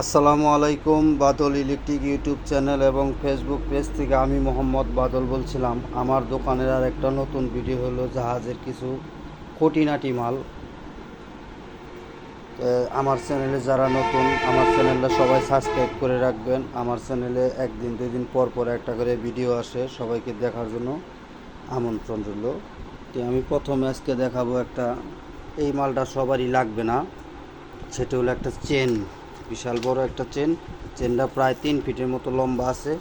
আসসালামু আলাইকুম, Badal electric YouTube channel এবং ফেসবুক পেজ থেকে আমি মোহাম্মদ বাদল বলছিলাম। আমার দোকানের আর একটা নতুন ভিডিও হলো জাহাজের কিছু খুঁটিনাটি মাল। আমার চ্যানেলে যারা নতুন, আমার চ্যানেলটা সবাই সাবস্ক্রাইব করে রাখবেন। আমার চ্যানেলে একদিন দুই দিন পর পর একটা করে ভিডিও আসে সবাইকে দেখার জন্য আমন্ত্রণ রইল। তো আমি প্রথমে আজকে দেখাবো একটা, এই মালটা সবারই লাগবে না, সেটা হলো একটা চেন। বিশাল বড় একটা চেন। চেনটা প্রায় তিন ফিটের মতো লম্বা আছে।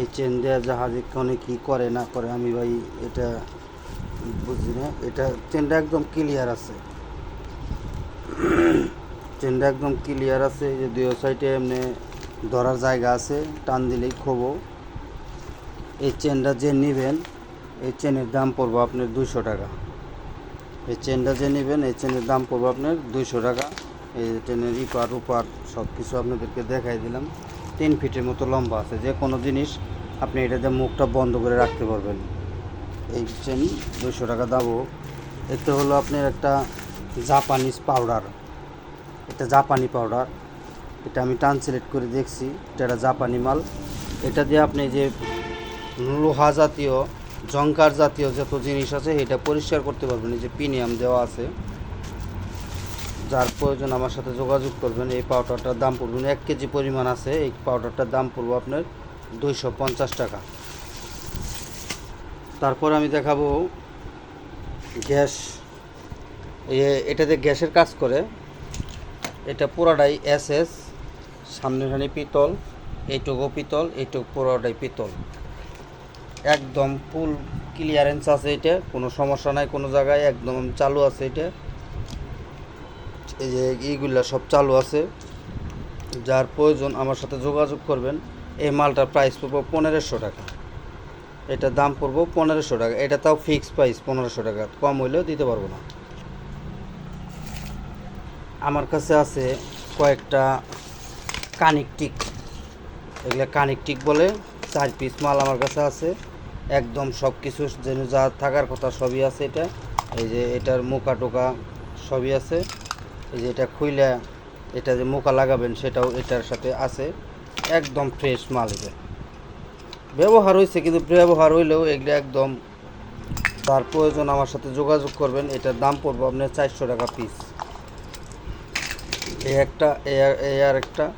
এই চেন দেওয়া জাহাজে কোনে কী করে, না করে, আমি ভাই এটা বুঝি না। এটা চেনটা একদম ক্লিয়ার আছে। চেনটা একদম ক্লিয়ার আছে, এই যে দুই সাইডে এমনি ধরার জায়গা আছে, টান দিলেই খোবো। এই চেনটা যে নেবেন, এই চেনের দাম পড়ব আপনার দুশো টাকা। এই চেনটা যে নেবেন, এই চেনের দাম পড়ব আপনার দুশো টাকা। এই ট্রেনের ইপার, উপার সব কিছু আপনাদেরকে দেখাই দিলাম। তিন ফিটের মতো লম্বা আছে, যে কোনো জিনিস আপনি এটাতে মুখটা বন্ধ করে রাখতে পারবেন। এই চেন দুইশো টাকা দাবো এতে হলো আপনার একটা জাপানিজ পাউডার। এটা জাপানি পাউডার। এটা আমি ট্রান্সলেট করে দেখছি, এটা একটা জাপানি মাল। এটা দিয়ে আপনি যে লোহা জাতীয় জঙ্কার জাতীয় যত জিনিস আছে, এটা পরিষ্কার করতে পারবেন। এই যে পিনিয়াম দেওয়া আছে। যার প্রয়োজন আমার সাথে যোগাযোগ করবেন, এই পাউডারটার দাম পড়বেন এক কেজি পরিমাণ আছে, এই পাউডারটার দাম পড়ব আপনার দুইশো পঞ্চাশ টাকা। তারপর আমি দেখাবো গ্যাস। এটাতে গ্যাসের কাজ করে। এটা পুরাটাই এস এস সামনেখানে পিতল, এইটুকু পিতল, এইটুকু পুরোটাই পিতল। একদম ফুল ক্লিয়ারেন্স আছে এটা, কোনো সমস্যা নাই, কোনো জায়গায় একদম চালু আছে এটা। এই যে এইগুলা সব চালু আছে। যার প্রয়োজন আমার সাথে যোগাযোগ করবেন। এই মালটার প্রাইস পড়ব পনেরোশো টাকা। এটা দাম পড়ব পনেরোশো টাকা। এটা তাও ফিক্স প্রাইস পনেরোশো টাকা। কম হইলেও দিতে পারব না। আমার কাছে আছে কয়েকটা কানেকটিক এগুলো কানেকটিক বলে চার পিস মাল আমার কাছে আছে। একদম সব কিছু যেন যা থাকার কথা সবই আছে এটা। এই যে এটার মুখা টোকা সবই আছে। এই যে এটা খুইলে, এটা যে মুখা লাগাবেন, সেটাও এটার সাথে আছে। একদম ফ্রেশ মাল এটা। ব্যবহার হয়েছে কিন্তু ব্যবহার হইলেও এগুলো একদম তার প্রয়োজন, আমার সাথে যোগাযোগ করবেন, এটার দাম পড়ব আপনার চারশো টাকা পিস এই একটা, এই আর- একটা।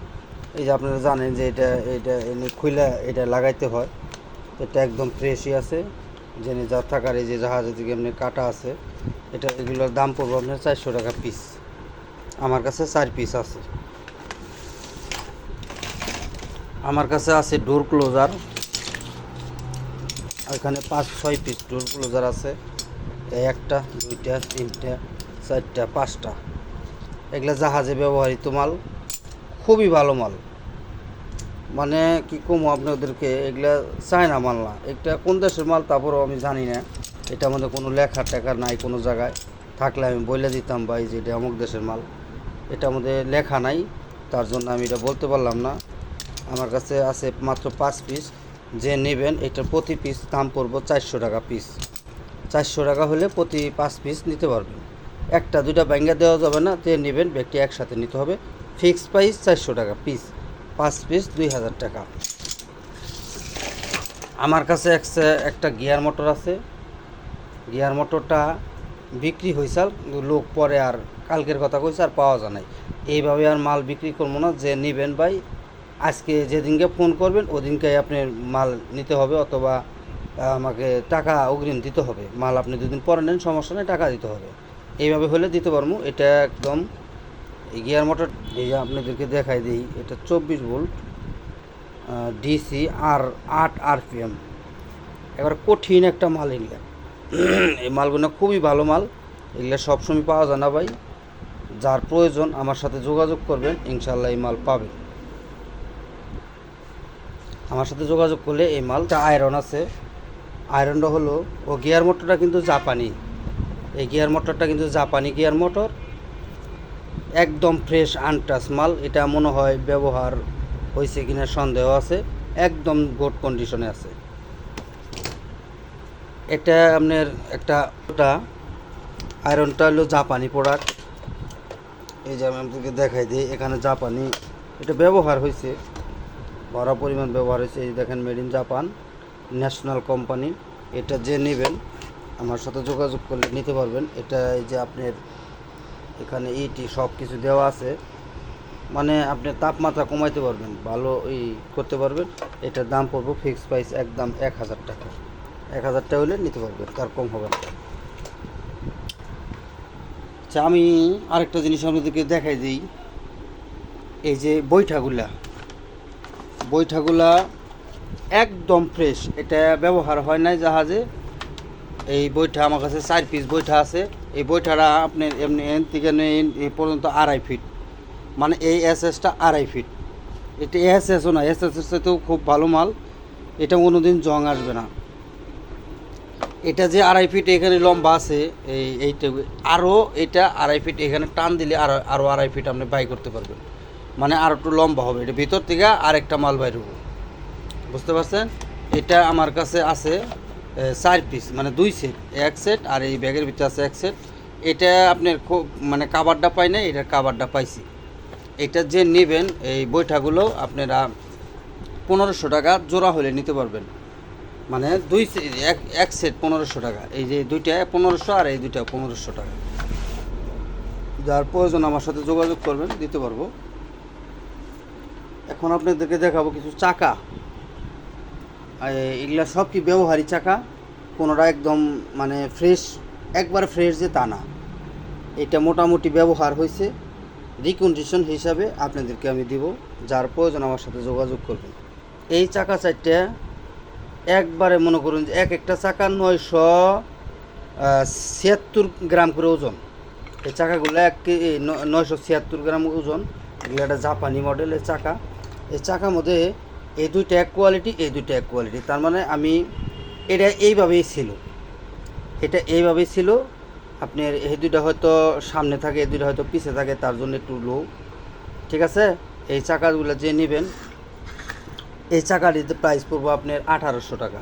এই যে আপনারা জানেন যে এটা এটা এনে খুইলা, এটা লাগাইতে হয়। এটা একদম ফ্রেশই আছে। জেনে যা থাকার, এই যে জাহাজের দিকে এমনি কাটা আছে, এটা এগুলোর দাম পড়বে আপনার চারশো টাকা পিস আমার কাছে চার পিস আছে। আমার কাছে আছে ডোর ক্লোজার এখানে পাঁচ, ছয় পিস ডোর ক্লোজার আছে। একটা, দুইটা, তিনটা, চারটা, পাঁচটা। এগুলা জাহাজে ব্যবহৃত মাল, খুবই ভালো মাল। মানে কি কমো আপনাদেরকে, এগুলা চায়না মাল না। এটা কোন দেশের মাল তারপরও আমি জানি না। এটা আমাদের কোনো লেখা টেখা নাই কোনো জায়গায়। থাকলে আমি বলে দিতাম ভাই যে এটা অমুক দেশের মাল। এটা আমাদের লেখা নাই, তার জন্য আমি এটা বলতে পারলাম না। আমার কাছে আছে মাত্র পাঁচ পিস যে নেবেন এটার প্রতি পিস দাম পড়ব চারশো টাকা পিস চারশো টাকা হলে প্রতি পাঁচ পিস নিতে পারবেন। একটা, দুইটা ব্যাঙ্গা দেওয়া যাবে না, যে নেবেন ব্যক্তি একসাথে নিতে হবে। ফিক্সড প্রাইস চারশো টাকা পিস পাঁচ পিস দুই হাজার টাকা। আমার কাছে একটা একটা গিয়ার মোটর আছে। গিয়ার মোটরটা বিক্রি হয়েছে লোক পরে আর কালকের কথা কইছে আর পাওয়া যায় নাই। এইভাবে আর মাল বিক্রি করব না, যে নেবেন ভাই, আজকে যেদিনকে ফোন করবেন ওদিনকে আপনি মাল নিতে হবে অথবা আমাকে টাকা অগ্রিম দিতে হবে। মাল আপনি দুদিন পরে নেন, সমস্যা নেই, টাকা দিতে হবে। এইভাবে হলে দিতে পারব, এটা একদম গিয়ার মোটর, এই যে আপনাদেরকে দেখাই দিই, এটা চব্বিশ ভোল্ট ডিসি আর আট আরপিএম। এবার কঠিন একটা মাল এগুলো। এই মালগুলো খুবই ভালো মাল, এগুলো সবসময় পাওয়া যায় না ভাই। যার প্রয়োজন আমার সাথে যোগাযোগ করবেন ইনশাল্লাহ এই মাল পাবেন। আমার সাথে যোগাযোগ করলে এই মালটা আয়রন আছে। আয়রনটা হলো, ও গিয়ার মোটরটা কিন্তু জাপানি। এই গিয়ার মোটরটা কিন্তু জাপানি গিয়ার মোটর। একদম ফ্রেশ, আনটাচ মাল। এটা মনে হয় ব্যবহার হয়েছে কিনা সন্দেহ আছে। একদম গুড কন্ডিশনে আছে। এটা আপনার একটা, আয়রনটা হলো জাপানি প্রোডাক্ট এই যে আমি আপনাকে দেখাই দিই, এখানে জাপানি এটা ব্যবহার হয়েছে বড় পরিমাণ ব্যবহার হয়েছে। এই দেখেন made in Japan national company এটা যে নেবেন, আমার সাথে যোগাযোগ করলে নিতে পারবেন। এটা এই যে আপনার এখানে ইটি সব কিছু দেওয়া আছে। মানে আপনি তাপমাত্রা কমাইতে পারবেন, ভালো ই করতে পারবেন। এটার দাম পড়ব ফিক্সড প্রাইস একদম এক হাজার টাকা। এক হাজার টাকা হলে নিতে পারবেন, তার কম হবে না। আচ্ছা আমি আরেকটা জিনিস আপনাদেরকে দেখাই দিই। এই যে বৈঠাগুলা বৈঠাগুলা একদম ফ্রেশ এটা ব্যবহার হয় নাই জাহাজে। এই বইটা আমার কাছে চার পিস বইটা আছে। এই বইটাটা আপনি এমনি এন থেকে এই পর্যন্ত আড়াই ফিট মানে এই এসএসটা আড়াই ফিট এটা এস এসও না এস এস তো খুব ভালো মাল। এটা কোনো দিন জং আসবে না। এটা যে আড়াই ফিট এখানে লম্বা আছে, এই এইটা আরও এটা আড়াই ফিট এখানে টান দিলে আরও আরও আড়াই ফিট আপনি বাই করতে পারবেন। মানে আরও একটু লম্বা হবে, এটা ভিতর থেকে আরেকটা মাল বাইর হবে। বুঝতে পারছেন? এটা আমার কাছে আছে চার পিস মানে দুই সেট এক সেট আর এই ব্যাগের ভিতরে আছে এক সেট এটা আপনার খুব মানে কাবারটা পাই না এটার কাবারটা পাইছি। এটা যে নেবেন, এই বৈঠাগুলো আপনারা পনেরোশো টাকা জোড়া হলে নিতে পারবেন। মানে দুই এক এক সেট পনেরোশো টাকা। এই যে দুইটা পনেরোশো আর এই দুইটা পনেরোশো টাকা। যার প্রয়োজন আমার সাথে যোগাযোগ করবেন, দিতে পারব। এখন আপনাদেরকে দেখাবো কিছু চাকা। এগুলা সব কি ব্যবহারী চাকা? কোনোটা একদম মানে ফ্রেশ একবার ফ্রেশ যে তা না। এটা মোটামুটি ব্যবহার হয়েছে। রিকন্ডিশন হিসাবে আপনাদেরকে আমি দিব। যার প্রয়োজন আমার সাথে যোগাযোগ করবেন। এই চাকা চারটা একবারে মনে করুন যে এক একটা চাকা নয়শো ছিয়াত্তর গ্রাম করে ওজন। এই চাকাগুলো এক নয়শো ছিয়াত্তর গ্রাম ওজন। এগুলো একটা জাপানি মডেলের চাকা। এই চাকার মধ্যে এই দুইটা এক কোয়ালিটি এই দুইটা এক কোয়ালিটি তার মানে আমি, এটা এইভাবেই ছিল। এটা এইভাবেই ছিল। আপনার এই দুইটা হয়তো সামনে থাকে, এই দুইটা হয়তো পিছে থাকে, তার জন্য একটু লো ঠিক আছে? এই চাকাগুলো যে নেবেন এই চাকাটিতে প্রাইস পড়ব আপনার আঠারোশো টাকা।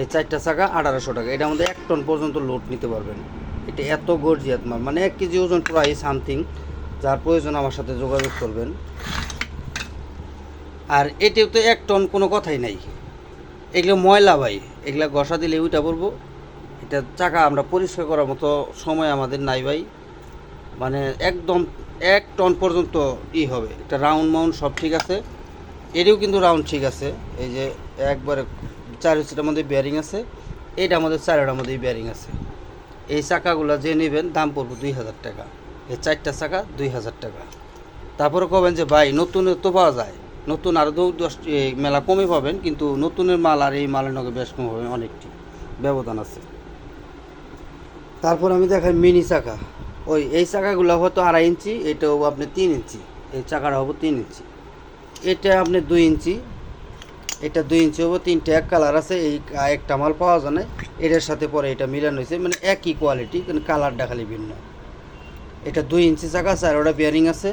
এই চারটা চাকা আঠারোশো টাকা। এটার মধ্যে এক টন পর্যন্ত লোড নিতে পারবেন। এটা এত গর্জিয়াত মাল। মানে এক কেজি ওজন প্রায় সামথিং যার প্রয়োজন আমার সাথে যোগাযোগ করবেন। আর এটিও তো এক টন কোনো কথাই নাই। এগুলো ময়লা ভাই। এগুলো ঘষা দিলে ওইটা বলব এটা চাকা আমরা পরিষ্কার করার মতো সময় আমাদের নাই ভাই। মানে একদম এক টন পর্যন্ত ই হবে। এটা রাউন্ড মাউন্ড সব ঠিক আছে। এটিও কিন্তু রাউন্ড ঠিক আছে। এই যে একবারে চার ইঞ্চিটার মধ্যে বেয়ারিং আছে। এইটা আমাদের চারটার মধ্যেই বেয়ারিং আছে। এই চাকাগুলো যে নেবেন, দাম পড়বে দুই হাজার টাকা। এই চারটা চাকা দুই হাজার টাকা। তারপরে কবেন যে, ভাই নতুন তো পাওয়া যায়। নতুন আরও দু দশ মেলা কমে পাবেন, কিন্তু নতুনের মাল আর এই মালের নগে বেশ কম হবে। অনেকটি ব্যবধান আছে। তারপর আমি দেখাই মিনি চাকা। ওই, এই চাকাগুলো হয়তো আড়াই ইঞ্চি, এটাও আপনি তিন ইঞ্চি। এই চাকাটা হব তিন ইঞ্চি। এটা আপনি দুই ইঞ্চি। এটা দুই ইঞ্চি হব, তিনটে এক কালার আছে, এই একটা মাল পাওয়া যায় না এটার সাথে পরে এটা মিলানো হয়েছে মানে একই কোয়ালিটি কিন্তু কালারটা খালি ভিন্ন। এটা দুই ইঞ্চি চাকা, চারোটা বিয়ারিং আছে।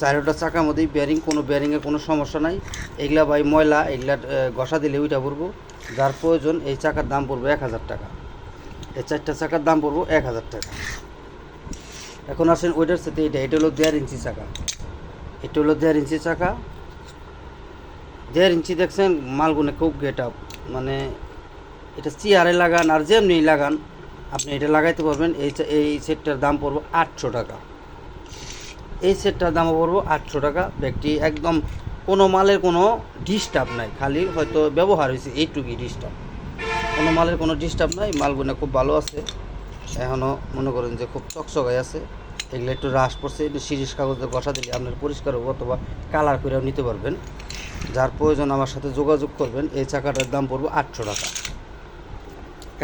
চারোটা চাকার মধ্যেই বিয়ারিং কোনো বিয়ারিংয়ে কোনো সমস্যা নাই। এগুলা ভাই ময়লা, এগুলা ঘষা দিলে ওইটা পড়ব যার প্রয়োজন, এই চাকার দাম পড়ব এক হাজার টাকা। এই চারটা চাকার দাম পড়ব এক হাজার টাকা। এখন আসেন ওইটার সাথে এটা এটা হলো দেড় ইঞ্চি চাকা। এটা হলো দেড় ইঞ্চি চাকা। দেড় ইঞ্চি দেখছেন, মালগুনে খুব গেট আপ মানে এটা চেয়ারে লাগান আর যেমনি লাগান, আপনি এটা লাগাইতে পারবেন। এই এই সেটটার দাম পড়ব আটশো টাকা। এই সেটটার দাম পড়ব আটশো টাকা। ব্যাগটি একদম কোনো মালের কোনো ডিস্টার্ব নাই। খালি হয়তো ব্যবহার হয়েছে এইটুকুই ডিস্টার্ব কোনো মালের কোনো ডিস্টার্ব নাই। মালগুলো খুব ভালো আছে। এখনও মনে করেন যে খুব চকচকাই আছে। এগুলো একটু হ্রাস পড়ছে। একটু সিরিজ কাগজে বসা দিলে আপনার পরিষ্কার হবে অথবা কালার করেও নিতে পারবেন। যার প্রয়োজন আমার সাথে যোগাযোগ করবেন, এই চাকাটার দাম পড়ব আটশো টাকা।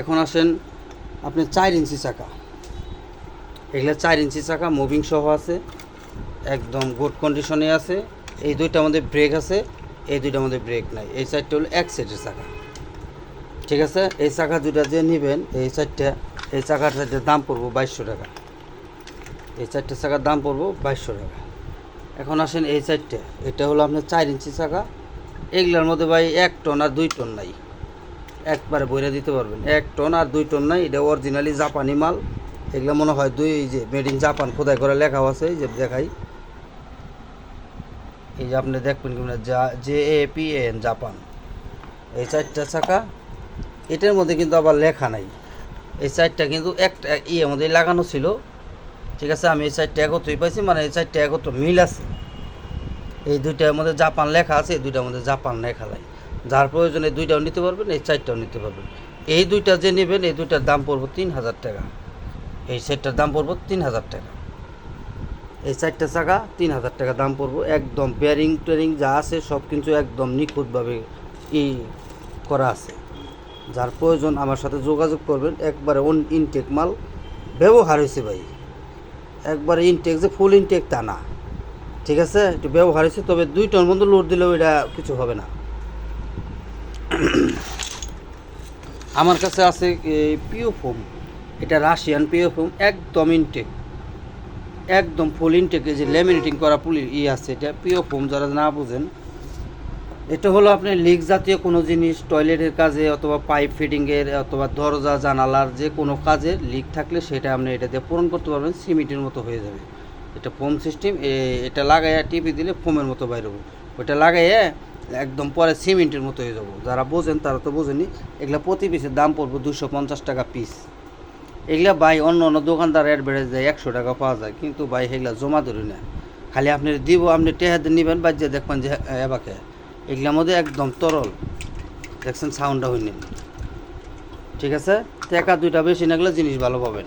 এখন আসেন আপনি চার ইঞ্চি চাকা। এগুলো চার ইঞ্চি চাকা মুভিং সহ আছে, একদম গুড কন্ডিশনে আছে। এই দুইটা আমাদের ব্রেক আছে, এই দুইটা আমাদের ব্রেক নাই। এই চারটা হলো এক সেটের চাকা। ঠিক আছে? এই চাকা দুটা যে নেবেন, এই চারটা এই চাকার চারটার দাম পড়ব বাইশশো টাকা। এই চারটে চাকার দাম পড়ব বাইশশো টাকা। এখন আসেন এই চারটে এটা হলো আপনার চার ইঞ্চি চাকা। এগুলোর মধ্যে ভাই এক টন আর দুই টন নাই। একবারে বইরে দিতে পারবেন। এক টন আর দুই টন নাই। এটা অরিজিনালি জাপানি মাল। এগুলো মনে হয় দুই, এই যে মেড ইন জাপান খোদাই করে লেখাও আছে, এই যে দেখাই। এই যে আপনি দেখবেন কিনা যা J A P N Japan এই চারটা চাকা। এটার মধ্যে কিন্তু আবার লেখা নাই। এই চারটা কিন্তু একটা ইয়ের মধ্যে লাগানো ছিল। ঠিক আছে, আমি এই চারটা একত্রই পাইছি মানে এই চারটা একত্র মিল আছে। এই দুইটার মধ্যে জাপান লেখা আছে, এই দুইটার মধ্যে জাপান লেখা নাই। যার প্রয়োজনে দুইটাও নিতে পারবেন, এই চারটাও নিতে পারবেন। এই দুইটা যে নেবেন, এই দুইটার দাম পড়ব তিন হাজার টাকা। এই সেটটার দাম পড়ব তিন হাজার টাকা। এই চারটা চাকা তিন হাজার টাকা দাম পড়ব, একদম বেয়ারিং টেয়ারিং যা আছে, সব কিছু একদম নিখুঁতভাবে ই করা আছে। যার প্রয়োজন, আমার সাথে যোগাযোগ করবেন। একবারে অন ইনটেক মাল ব্যবহার হয়েছে ভাই। একবারে ইনটেক যে ফুল ইনটেক তা না। ঠিক আছে? একটু ব্যবহার হয়েছে, তবে দুই টন মতো লোড দিলেও এটা কিছু হবে না। আমার কাছে আছে পিও ফোম এটা রাশিয়ান পিও ফোম একদম ইনটেক একদম ফুল ইনটেকে যে ল্যামিনেটিং করা পুলি ই আছে, এটা পিও ফোম যারা না বুঝেন এটা হলো আপনি লিক জাতীয় কোনো জিনিস টয়লেটের কাজে অথবা পাইপ ফিটিংয়ের অথবা দরজা, জানালার যে কোনো কাজে লিক থাকলে সেটা আপনি এটা দিয়ে পূরণ করতে পারবেন, সিমেন্টের মতো হয়ে যাবে। এটা ফোম সিস্টেম এটা লাগাইয়া টিপি দিলে ফোমের মতো বাইর হব। ওইটা লাগাইয়া একদম পরে সিমেন্টের মতো হয়ে যাব। যারা বোঝেন তারা তো বোঝেনি এগুলো প্রতি পিসের দাম পড়ব দুশো পঞ্চাশ টাকা পিস এগুলা ভাই অন্য অন্য দোকানদার অ্যাডভার্টাইজ দেয় একশো টাকা পাওয়া যায়, কিন্তু ভাই এগুলা জমা ধরি না। খালি আপনি দিব, আপনি টেহাতে নেবেন, বাজ্যে দেখবেন যে এবাকে। এগুলার মধ্যে একদম তরল। দেখছেন সাউন্ডটা হইনি ঠিক আছে? টাকা দুইটা বেশি না গেলে জিনিস ভালো পাবেন।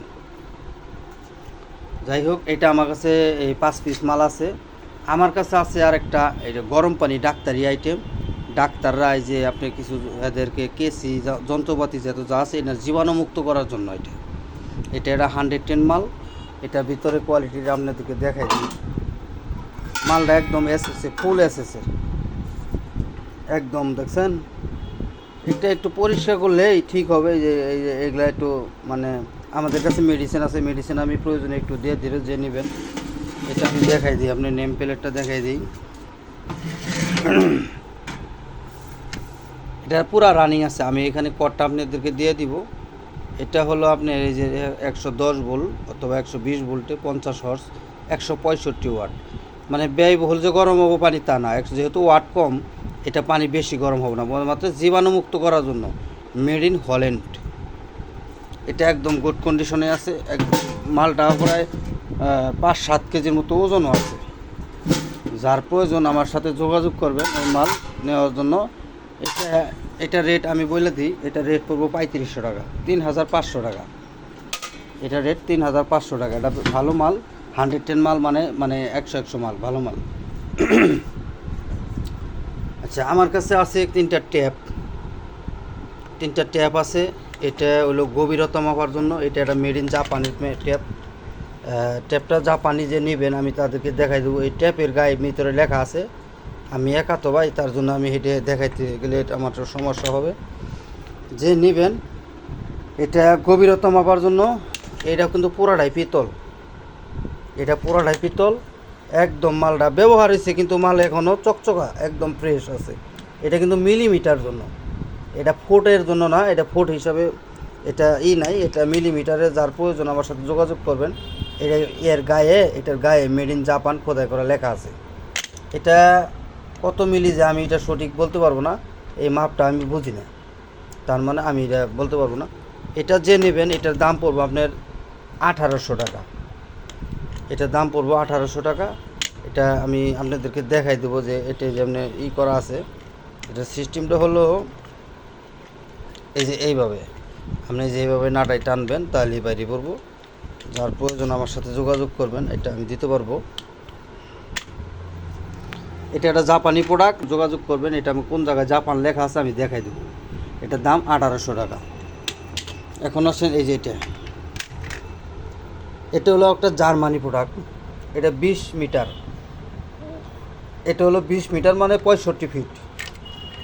যাই হোক, এটা আমার কাছে এই পাঁচ পিস মাল আছে। আমার কাছে আছে আর একটা এটা গরম পানি ডাক্তারি আইটেম ডাক্তাররা এই যে আপনি কিছু এদেরকে কেসি যন্ত্রপাতি যত যা আছে, এটা জীবাণুমুক্ত করার জন্য এটা। এটা এটা হান্ড্রেড টেন মাল। এটা ভিতরে কোয়ালিটিটা আপনাদেরকে দেখাই দিই। মালটা একদম এসএসএ ফুল এসএসএ একদম দেখছেন? এটা একটু পরিষ্কার করলেই ঠিক হবে যে এই এগুলা একটু মানে আমাদের কাছে মেডিসিন আছে মেডিসিন আমি প্রয়োজনে একটু দিয়ে ধীরে যে নেবেন। এটা আমি দেখাই দিই, আপনি নেম প্লেটটা দেখাই দিই। এটা পুরা রানিং আছে, আমি এখানে কটটা আপনাদেরকে দিয়ে দিব। এটা হলো আপনার এই যে একশো দশ ভোল্ট অথবা একশো বিশ ভোল্টে পঞ্চাশ হর্স একশো পঁয়ষট্টি ওয়াট মানে ব্যয়বহুল যে গরম হব পানি তা না যেহেতু ওয়াট কম এটা পানি বেশি গরম হবে না মাত্র জীবাণুমুক্ত করার জন্য। মেড ইন হল্যান্ড এটা একদম গুড কন্ডিশনে আছে একদম মালটা প্রায় পাঁচ সাত কেজির মতো ওজনও আছে। যার প্রয়োজন আমার সাথে যোগাযোগ করবে এই মাল নেওয়ার জন্য। এটা এটা রেট আমি বলে দিই, এটা রেট পড়ব পঁয়ত্রিশশো টাকা তিন হাজার পাঁচশো টাকা। এটা রেট তিন হাজার পাঁচশো টাকা, এটা ভালো মাল হান্ড্রেড টেন মাল মানে মানে একশো একশো মাল, ভালো মাল। আচ্ছা আমার কাছে আছে তিনটা ট্যাপ। তিনটা ট্যাপ আছে, এটা হলো গভীরতা মাপার জন্য, এটা একটা মেড ইন জাপানির ট্যাপ। ট্যাপটা জাপানি যে নেবেন, আমি তাদেরকে দেখাই দেবো। এই ট্যাপের গায়ে ভিতরে লেখা আছে, আমি একা তো ভাই, তার জন্য আমি হেঁটে দেখাইতে গেলে আমার সমস্যা হবে। যে নেবেন, এটা গভীরতা মাপার জন্য, এটা কিন্তু পুরাটাই পিতল। এটা পুরাটাই পিতল। একদম মালটা ব্যবহার হয়েছে, কিন্তু মাল এখনও চকচকা, একদম ফ্রেশ আছে। এটা কিন্তু মিলিমিটার জন্য। এটা ফুটের জন্য না, এটা ফুট হিসাবে এটা ই নাই, এটা মিলিমিটারে যার প্রয়োজন আমার সাথে যোগাযোগ করবেন। এটা এর গায়ে, এটার গায়ে মেড ইন জাপান খোদাই করা লেখা আছে। এটা কত মিলি যে আমি এটা সঠিক বলতে পারব না, এই মাপটা আমি বুঝি না। তার মানে আমি এটা বলতে পারব না। এটা যে নেবেন, এটার দাম পড়ব আপনার আঠারোশো টাকা। এটার দাম পড়ব আঠারোশো টাকা। এটা আমি আপনাদেরকে দেখাই দেবো যে এটা যেমনি ই করা আছে। এটা সিস্টেমটা হলো এই যে এইভাবে। আপনি যেভাবে নাটাই টানবেন তাহলে বাইরে পড়ব। যার প্রয়োজন আমার সাথে যোগাযোগ করবেন, এটা আমি দিতে পারব। এটা একটা জাপানি প্রোডাক্ট যোগাযোগ করবেন, এটা আমি কোন জায়গায় জাপান লেখা আছে আমি দেখাই দেবো। এটার দাম আঠারোশো টাকা। এখন আসেন এই যে এটা। এটা হলো একটা জার্মানি প্রোডাক্ট এটা বিশ মিটার। এটা হলো বিশ মিটার মানে পঁয়ষট্টি ফিট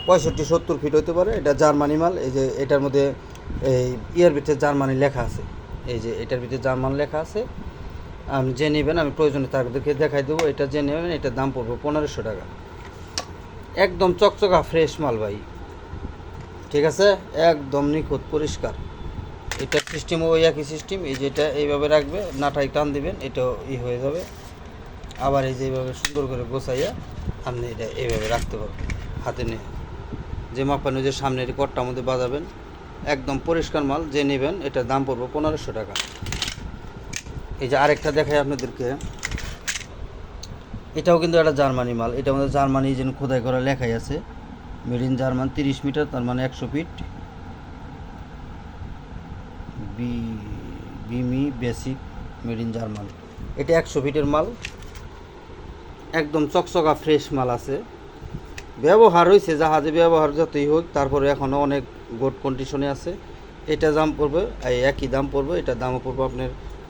পঁয়ষট্টি, সত্তর ফিট হতে পারে। এটা জার্মানি মাল। এই যে এটার মধ্যে এই ইয়ের ভিতরে জার্মানি লেখা আছে। এই যে এটার ভিতরে জার্মান লেখা আছে। আপনি যে নেবেন, আমি প্রয়োজনে তাদেরকে দেখাই দেবো। এটা যে নেবেন, এটার দাম পড়বে পনেরোশো টাকা। একদম চকচকা ফ্রেশ মাল ভাই। ঠিক আছে? একদম নিখুঁত, পরিষ্কার। এটার সিস্টেম ওই একই সিস্টেম এই যেটা এইভাবে রাখবে নাটাই টান দিবেন, এটাও ই হয়ে যাবে। আবার এই যে এইভাবে সুন্দর করে গোছাইয়া আপনি এটা এইভাবে রাখতে পারবেন, হাতে নিয়ে। যে মাপানো যে সামনের কটটার মধ্যে বাজাবেন একদম পরিষ্কার মাল, যে নেবেন এটার দাম পড়বে পনেরোশো টাকা। এই যে আরেকটা দেখাই আপনাদেরকে। এটাও কিন্তু একটা জার্মানি মাল এটা আমাদের জার্মানি যেন খোদাই করা লেখাই আছে। মেড ইন জার্মান তিরিশ মিটার, তার মানে একশো ফিট। বি, বিমি বেসিক মেড ইন এটা একশো ফিটের মাল। একদম চকচকা ফ্রেশ মাল আছে। ব্যবহার হয়েছে জাহাজে ব্যবহার যতই হোক, তারপরে এখনও অনেক গুড কন্ডিশনে আছে। এটা দাম পড়বে, এই একই দাম পড়বে, এটা দামও পড়বে আপনার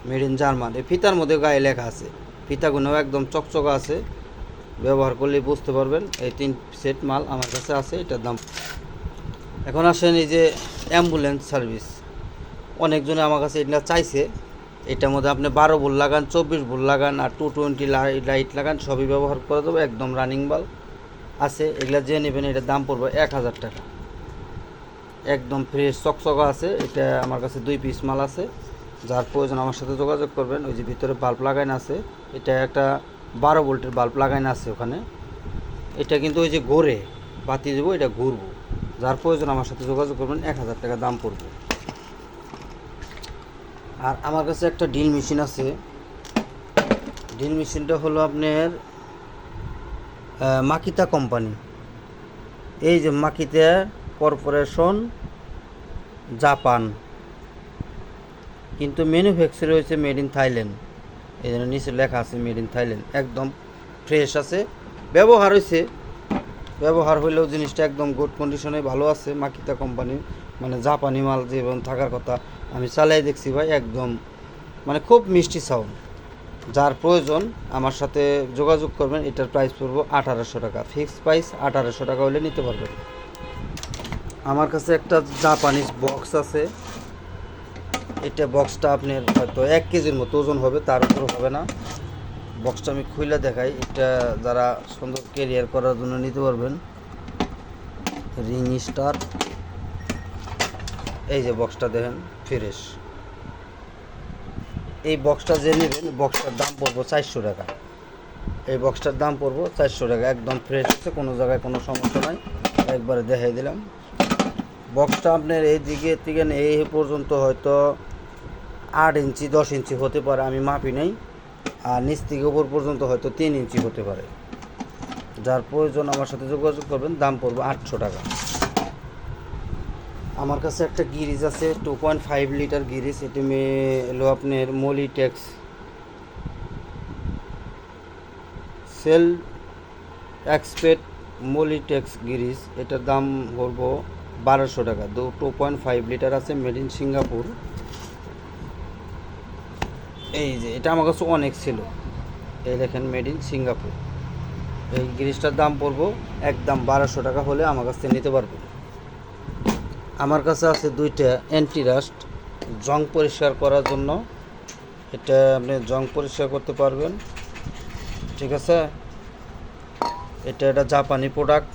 মেড ইন জার্মান। এই ফিতার মধ্যে গায়ে লেখা আছে। ফিতাগুলোও একদম চকচকা আছে। ব্যবহার করলে বুঝতে পারবেন, এই তিন সেট মাল আমার কাছে আছে, এটার দাম। এখন আসেন এই যে অ্যাম্বুলেন্স সার্ভিস অনেকজনে আমার কাছে এটা চাইছে। এটার মধ্যে আপনি বারো ভোল্ট লাগান, চব্বিশ ভোল্ট লাগান আর টু টোয়েন্টি লাইট লাগান, সবই ব্যবহার করে দেবো, একদম রানিং বাল্ব আছে। এগুলো যে নেবেন, এটার দাম পড়বে এক হাজার টাকা। একদম ফ্রেশ চকচকা আছে। এটা আমার কাছে দুই পিস মাল আছে। যার প্রয়োজন আমার সাথে যোগাযোগ করবেন। ওই যে ভিতরে বাল্ব লাগাইন আছে। এটা একটা বারো ভোল্টের বাল্ব লাগাইন আছে ওখানে। এটা কিন্তু ওই যে ঘোরে, বাতি দেবো, এটা ঘুরবো। যার প্রয়োজন আমার সাথে যোগাযোগ করবেন, এক হাজার টাকা দাম পড়বে। আর আমার কাছে একটা ডিল মেশিন আছে। ডিল মেশিনটা হলো আপনার মাকিতা কোম্পানি। এই যে মাকিতা কর্পোরেশন জাপান। কিন্তু ম্যানুফ্যাকচার হয়েছে মেড ইন থাইল্যান্ড। এই জন্য নিচে লেখা আছে মেড ইন থাইল্যান্ড। একদম ফ্রেশ আছে। ব্যবহার হয়েছে। ব্যবহার হইলেও জিনিসটা একদম গুড কন্ডিশনে ভালো আছে মাকিতা কোম্পানি মানে জাপানি মাল যেমন থাকার কথা। আমি চালাই দেখছি ভাই, একদম মানে খুব মিষ্টি সাউন্ড যার প্রয়োজন, আমার সাথে যোগাযোগ করবেন, এটার প্রাইস পড়ব আঠারোশো টাকা। ফিক্সড প্রাইস আঠারোশো টাকা হলে নিতে পারবেন। আমার কাছে একটা জাপানিজ বক্স আছে। এটা বক্সটা আপনার হয়তো এক কেজির মতো ওজন হবে, তার উপর হবে না। বক্সটা আমি খুলে দেখাই, এটা যারা সুন্দর কেরিয়ার করার জন্য নিতে পারবেন। রিং স্টার এই যে বক্সটা দেখেন। ফ্রেশ। এই বক্সটা যে নেবেন বক্সটার দাম পড়ব চারশো টাকা। এই বক্সটার দাম পড়ব চারশো টাকা, একদম ফ্রেশ আছে, কোনো জায়গায় কোনো সমস্যা নাই। একবারে দেখাই দিলাম। বক্সটা আপনার এই দিকে থেকে এই পর্যন্ত হয়তো আট ইঞ্চি, দশ ইঞ্চি হতে পারে, আমি মাপি নেই। আর নিচ থেকে উপর পর্যন্ত হয়তো তিন ইঞ্চি হতে পারে। যার প্রয়োজন আমার সাথে যোগাযোগ করবেন, দাম পড়বে আটশো টাকা। আমার কাছে একটা গিরিজ আছে two point five litre grease, এটি এলো আপনার মলিটেক্স। সেল এক্সপেট মলিটেক্স গিরিজ, এটার দাম বলব বারোশো টাকা। দু টু পয়েন্ট ফাইভ লিটার আছে মেড ইন সিঙ্গাপুর এই যে, এটা আমার কাছে অনেক ছিল। এই দেখেন মেড ইন সিঙ্গাপুর এই গিরিজটার দাম পড়ব একদম বারোশো টাকা হলে আমার কাছ থেকে নিতে পারবেন আমার কাছে আছে দুইটা অ্যান্টিরাস্ট জং পরিষ্কার করার জন্য। এটা আপনি জং পরিষ্কার করতে পারবেন। ঠিক আছে? এটা একটা জাপানি প্রোডাক্ট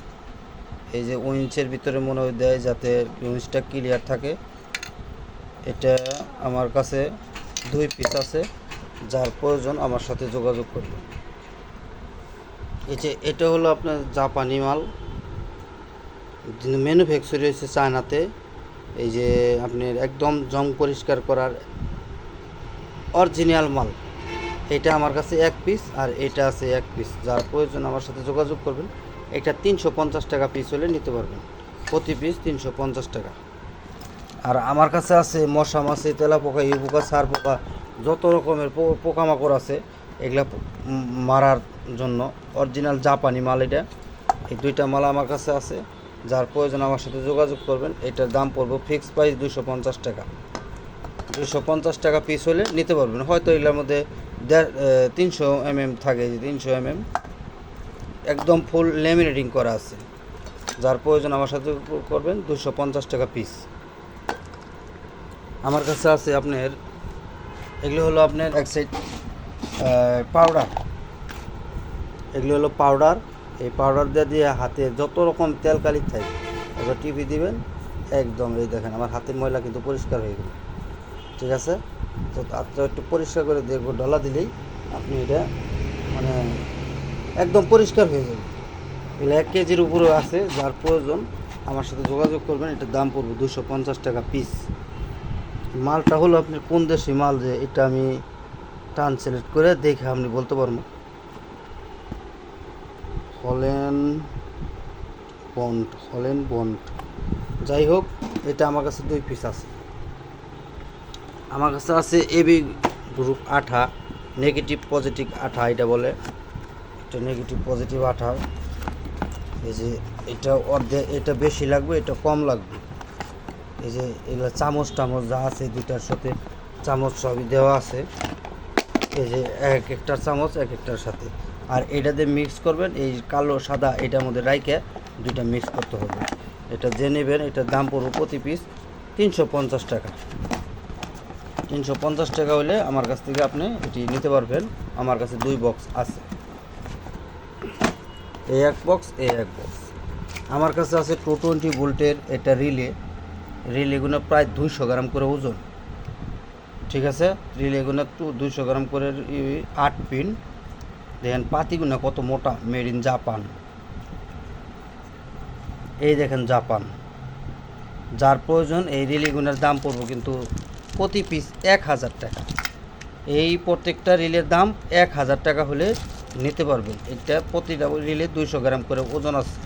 এই যে উইঞ্চের ভিতরে মনে হয় দেয় যাতে উইঞ্চটা ক্লিয়ার থাকে। এটা আমার কাছে দুই পিস আছে, যার প্রয়োজন আমার সাথে যোগাযোগ করবেন। এই যে এটা হলো আপনার জাপানি মাল। ম্যানুফ্যাকচার হয়েছে চায়নাতে। এই যে আপনার একদম জং পরিষ্কার করার অরিজিনাল মাল। এটা আমার কাছে এক পিস আর এটা আছে এক পিস যার প্রয়োজন আমার সাথে যোগাযোগ করবেন। এটা তিনশো পঞ্চাশ টাকা পিস হলে নিতে পারবেন। প্রতি পিস তিনশো পঞ্চাশ টাকা। আর আমার কাছে আছে মশা মাছি তেলা পোকা ইউ পোকা সার পোকা যত রকমের পোকামাকড় আছে, এগুলা মারার জন্য। অরিজিনাল জাপানি মাল এটা। এই দুইটা মাল আমার কাছে আছে। যার প্রয়োজন আমার সাথে যোগাযোগ করবেন, এটার দাম পড়ব ফিক্সড প্রাইস দুশো পঞ্চাশ টাকা। দুশো পঞ্চাশ টাকা পিস হলে নিতে পারবেন। হয়তো এগুলোর মধ্যে তিনশো এমএম থাকে যে তিনশো এমএম একদম ফুল লেমিনেটিং করা আছে। যার প্রয়োজন আমার সাথে করবেন দুশো পঞ্চাশ টাকা পিস আমার কাছে আছে আপনার, এগুলো হলো আপনার এক সাইড পাউডার এগুলো হলো পাউডার এই পাউডার দিয়ে হাতে যত রকম তেল কালি থাকে, এবার টিপি দিবেন, একদম এই দেখেন আমার হাতের ময়লা কিন্তু পরিষ্কার হয়ে গেল। ঠিক আছে? তো তারটা একটু পরিষ্কার করে দেখব, ডলা দিলেই আপনি এটা মানে একদম পরিষ্কার হয়ে যাবে। এগুলো এক কেজির উপরে আছে, যার প্রয়োজন আমার সাথে যোগাযোগ করবেন, এটার দাম পড়বে দুশো পঞ্চাশ টাকা পিস মালটা হলো আপনি কোন দেশি মাল যে, এটা আমি টান সিলেক্ট করে দেখে আপনি বলতে পারব। হলেন বন্ড হলেন বন্ড। যাই হোক এটা আমার কাছে দুই পিস আছে। আমার কাছে আছে এবি গ্রুপ আঠা নেগেটিভ পজিটিভ আঠা এটা বলে। এটা নেগেটিভ পজিটিভ আঠা। এই যে এটা অর্ধেক এটা বেশি লাগবে, এটা কম লাগবে। এই যে এগুলো চামচ টামচ যা আছে দুইটার সাথে চামচ সবই দেওয়া আছে। এই যে এক একটার চামচ, এক একটার সাথে। আর এটা দিয়ে মিক্স করবেন, এই কালো, সাদা, এটার মধ্যে রাইকে দুইটা মিক্স করতে হবে। এটা যে নেবেন, এটার দাম পড়বে প্রতি পিস তিনশো পঞ্চাশ টাকা। তিনশো পঞ্চাশ টাকা হলে আমার কাছ থেকে আপনি এটি নিতে পারবেন। আমার কাছে দুই বক্স আছে। এই এক বক্স এই এক বক্স আমার কাছে আছে টু টোয়েন্টি ভোল্টের এটা রিলে রিলেগুলো প্রায় দুইশো গ্রাম করে ওজন। ঠিক আছে? রিলেগুলো টু দুইশো গ্রাম করে আট পিন দেখেন পাতিগুলো কত মোটা মেড ইন জাপান এই দেখেন জাপান যার প্রয়োজন, এই রিলেগুলোর দাম পড়বে কিন্তু প্রতি পিস এক হাজার টাকা। এই প্রত্যেকটা রিলের দাম এক হাজার টাকা হলে নিতে পারবেন। এটা প্রতিটা রিলে দুইশো গ্রাম করে ওজন আছে।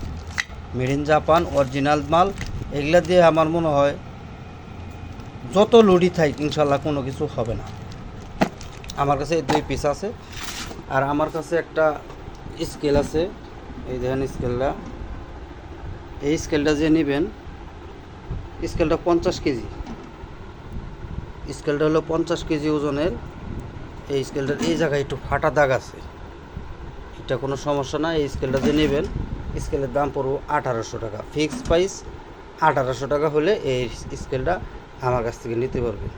মেড ইন জাপান অরিজিনাল মাল, এগুলা দিয়ে আমার মনে হয় যত লুডি থাক ইনশাল্লাহ কোনো কিছু হবে না। আমার কাছে দুই পিস আছে। আর আমার কাছে একটা স্কেল আছে। এই দেখেন স্কেলটা। এই স্কেলটা যে নেবেন, স্কেলটা পঞ্চাশ কেজি। স্কেলটা হলো পঞ্চাশ কেজি ওজনের। এই স্কেলটার এই জায়গায় একটু ফাটা দাগ আছে। এটা কোনো সমস্যা না এই স্কেলটা যে নেবেন, স্কেলের দাম পড়ব আঠারোশো টাকা। ফিক্সড প্রাইস আঠারোশো টাকা হলে এই স্কেলটা আমার কাছ থেকে নিতে পারবেন।